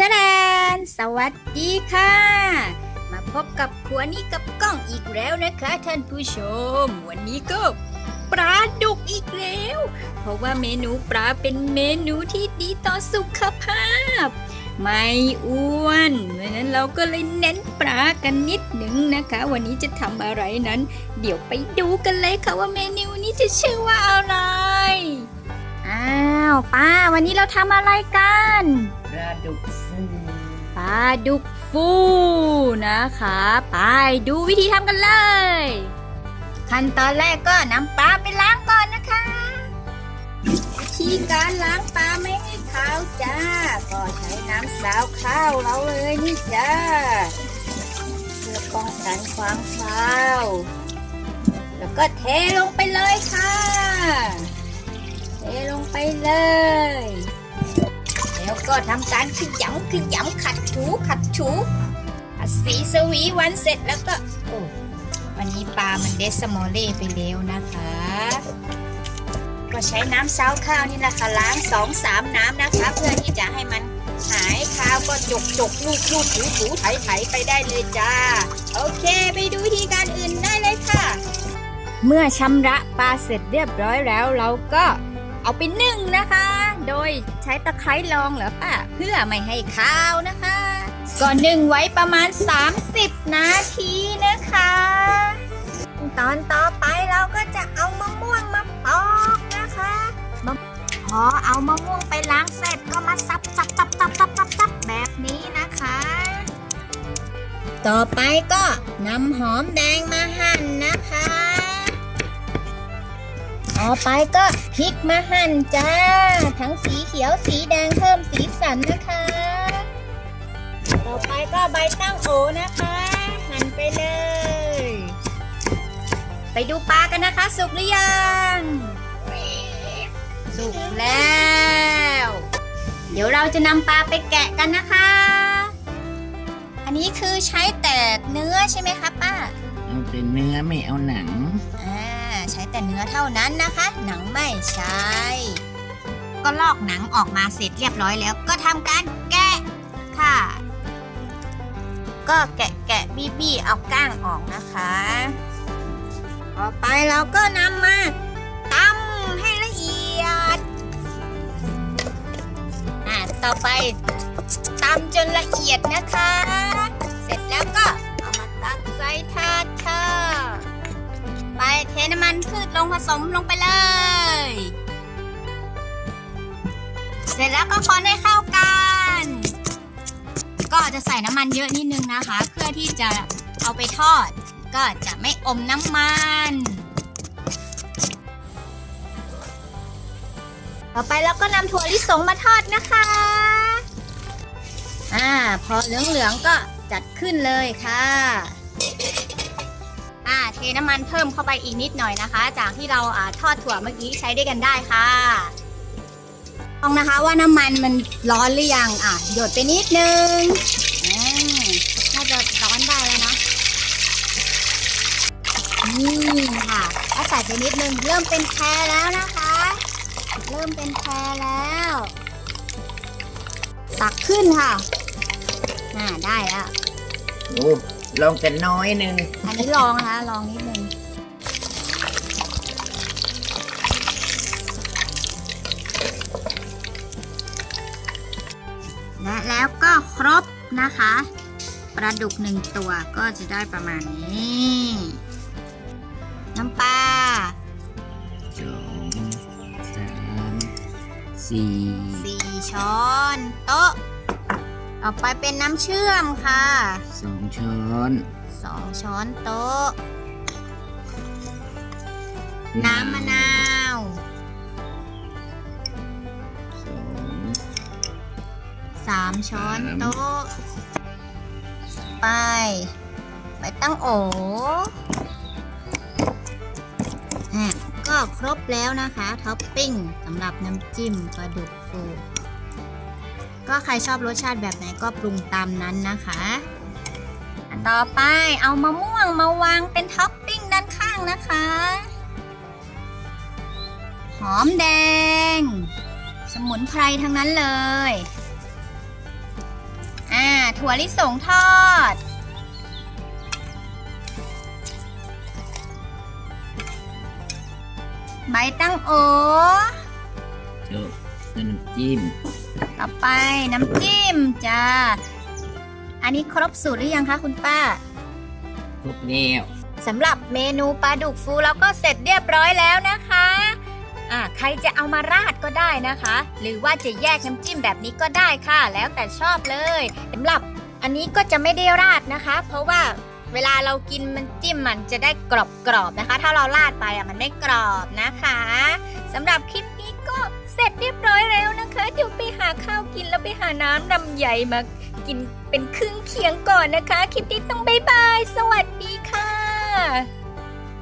ชะแดนสวัสดีค่ะ มาพบกับครัวนี้กับกล้องอีกแล้วนะคะท่านผู้ชม วันนี้ก็ปลาดุกอีกแล้ว เพราะว่าเมนูปลาเป็นเมนูที่ดีต่อสุขภาพ ไม่อ้วนเพราะนั้นเราก็เลยเน้นปลากันนิดหนึ่งนะคะ วันนี้จะทำอะไรนั้น เดี๋ยวไปดูกันเลยค่ะว่าเมนูนี้จะชื่อว่าอะไร อ้าวป้า วันนี้เราทำอะไรกัน ปลาดุกฟูปลาดุกฟูนะคะ ไปดูวิธีทำกันเลย ขั้นตอนแรกก็นำปลาไปล้างก่อนนะคะวิธีการล้างปลาไม่ให้ขาวจ้า ก็ใช้น้ำสาวข้าวเราเลยนี่จ้าเพื่อป้องกันความขาวแล้วก็เทลงไปเลยค่ะ เทลงไปเลยแล้ว ก็ทำการขยำขยำขัดถูขัดถูขัดสีสวีวันเสร็จแล้วก็โอ้วันนี้ปลามันเดสโมเล่ไปแล้วนะคะ ก็ใช้น้ำซาวข้าวนี่แหละค่ะล้างสองสามน้ำนะคะ เพื่อที่จะให้มันหายคาวก็จกจกลูกลูกถูถูไถไถไปได้เลยจ้า โอเค ไปดูวิธีการอื่นได้เลยค่ะ เมื่อชำระปลาเสร็จเรียบร้อยแล้วเราก็ เอาไปนึ่งนะคะ โดยใช้ตะไคร้รองเหรอป้าเพื่อไม่ให้คาวนะคะ ก็นึ่งไว้ประมาณ 30 นาทีนะคะ ตอนต่อไปเราก็จะเอามะม่วงมาปอกนะคะมะพอเอามะม่วงไปล้างเสร็จก็มาซับซับซับซับซับซับซับแบบนี้นะคะ ต่อไปก็นำหอมแดงมาหั่นนะคะ ต่อไปก็พริกมาหั่นจ้า ทั้งสีเขียวสีแดงเพิ่มสีสันนะคะ ต่อไปก็ใบตั้งโอนะคะ หั่นไปเลย ไปดูปลากันนะคะ สุกหรือยัง สุกแล้ว เดี๋ยวเราจะนำปลาไปแกะกันนะคะ อันนี้คือใช้แต่เนื้อใช่ไหมคะป้าเอาแต่เนื้อไม่เอาหนัง แต่เนื้อเท่านั้นนะคะ หนังไม่ใช้ก็ลอกหนังออกมาเสร็จเรียบร้อยแล้ว ก็ทำการแกะค่ะ ก็แกะแกะบี้บี้เอาก้างออกนะคะ ต่อไปเราก็นำมาตำให้ละเอียด อ่าต่อไปตำจนละเอียดนะคะ เสร็จแล้วก็เอามาตักใส่ถาดค่ะ ไปเทน้ำมันพืชลงผสมลงไปเลย เสร็จแล้วก็คนให้เข้ากัน ก็จะใส่น้ำมันเยอะนิดนึงนะคะ เพื่อที่จะเอาไปทอด ก็จะไม่อมน้ำมันต่อไปเราก็นำถั่วลิสงมาทอดนะคะ อ่า พอเหลืองๆก็จัดขึ้นเลยค่ะ เทน้ำมันเพิ่มเข้าไปอีกนิดหน่อยนะคะ จากที่เราอทอดถั่วเมื่อกี้ใช้ได้กันได้ค่ะลองนะคะว่าน้ำมันมันร้อนหรือยังอะหยดไปนิดนึงน่าจะร้อนได้แล้วนะนี่ค่ะถ้าใส่ไปนิดนึงเริ่มเป็นแพรแล้วนะคะ เริ่มเป็นแพรแล้ว ตักขึ้นค่ะอ่าได้แล้ว ลองแต่น้อยหนึ่งอันนี้ลองนะคะลองนิดนึงและแล้วก็ครบนะคะ ปลาดุกหนึ่งตัวก็จะได้ประมาณนี้ น้ำปลาสองสามสี่สี่ช้อนโต๊ะ ต่อไปเป็นน้ำเชื่อมค่ะสองช้อนสองช้อนโต๊ะ น้ำมะนาวสองสามช้อนสามโต๊ะ ไป ไปตั้งโออะก็ครบแล้วนะคะ ท็อปปิ้งสำหรับน้ำจิ้มปลาดุกฟู ก็ใครชอบรสชาติแบบไหนก็ปรุงตามนั้นนะคะอันต่อไปเอามะม่วงมาวางเป็นท็อปปิ้งด้านข้างนะคะ หอมแดง สมุนไพรทั้งนั้นเลย อ่า ถั่วลิสงทอดใบตั้งโอจบแล้วน้ำจิ้ม ต่อไปน้ำจิ้มจ้า อันนี้ครบสูตรหรือยังคะคุณป้า ครบแล้วสำหรับเมนูปลาดุกฟูเราก็เสร็จเรียบร้อยแล้วนะคะอ่าใครจะเอามาราดก็ได้นะคะ หรือว่าจะแยกน้ำจิ้มแบบนี้ก็ได้ค่ะ แล้วแต่ชอบเลยสำหรับอันนี้ก็จะไม่ได้ราดนะคะ เพราะว่าเวลาเรากินมันจิ้มมันจะได้กรอบๆนะคะ ถ้าเราราดไปอะมันไม่กรอบนะคะสำหรับคลิปนี้ก็ เสร็จเรียบร้อยแล้วนะคะ เดี๋ยวไปหาข้าวกินแล้วไปหาน้ำลำใหญ่มากินเป็นครึ่งเคียงก่อนนะคะ คลิปนี้ต้องบายบาย สวัสดีค่ะ